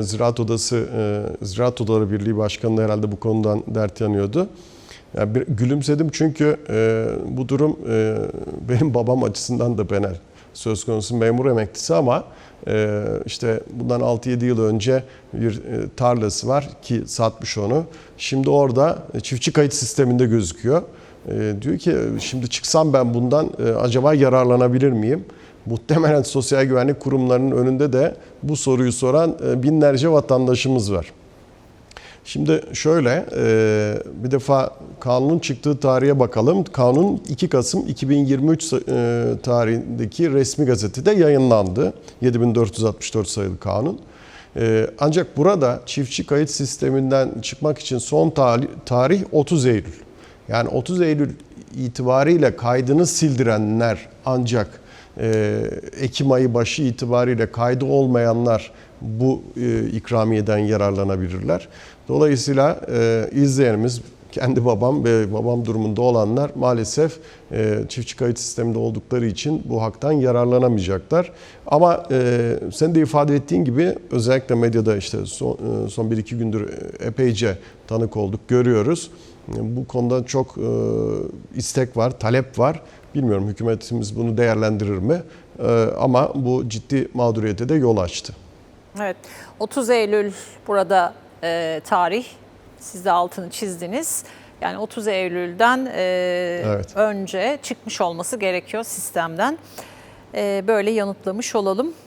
Ziraat Odası, e, Ziraat Odaları Birliği Başkanı herhalde bu konudan dert yanıyordu. Yani bir, gülümsedim çünkü e, bu durum e, benim babam açısından da benel. Söz konusu memur emeklisi ama işte bundan 6-7 yıl önce bir tarlası var ki satmış onu. Şimdi orada çiftçi kayıt sisteminde gözüküyor. Diyor ki şimdi çıksam ben bundan acaba yararlanabilir miyim? Muhtemelen sosyal güvenlik kurumlarının önünde de bu soruyu soran e, binlerce vatandaşımız var. Şimdi şöyle e, bir defa kanunun çıktığı tarihe bakalım. Kanun 2 Kasım 2023 e, tarihindeki resmi gazetede yayınlandı. 7464 sayılı kanun. Ancak burada çiftçi kayıt sisteminden çıkmak için son tarih 30 Eylül. Yani 30 Eylül itibariyle kaydını sildirenler ancak e, Ekim ayı başı itibariyle kaydı olmayanlar bu e, ikramiyeden yararlanabilirler. Dolayısıyla e, izleyenimiz kendi babam ve babam durumunda olanlar maalesef e, çiftçi kayıt sisteminde oldukları için bu haktan yararlanamayacaklar. Ama e, sen de ifade ettiğin gibi özellikle medyada işte son, e, son 1-2 gündür epeyce tanık olduk, görüyoruz. Bu konuda çok e, istek var, talep var. Bilmiyorum hükümetimiz bunu değerlendirir mi? E, ama bu ciddi mağduriyete de yol açtı. Evet, 30 Eylül burada e, tarih. Siz de altını çizdiniz. Yani 30 Eylül'den e, Evet. önce çıkmış olması gerekiyor sistemden. E, böyle yanıtlamış olalım.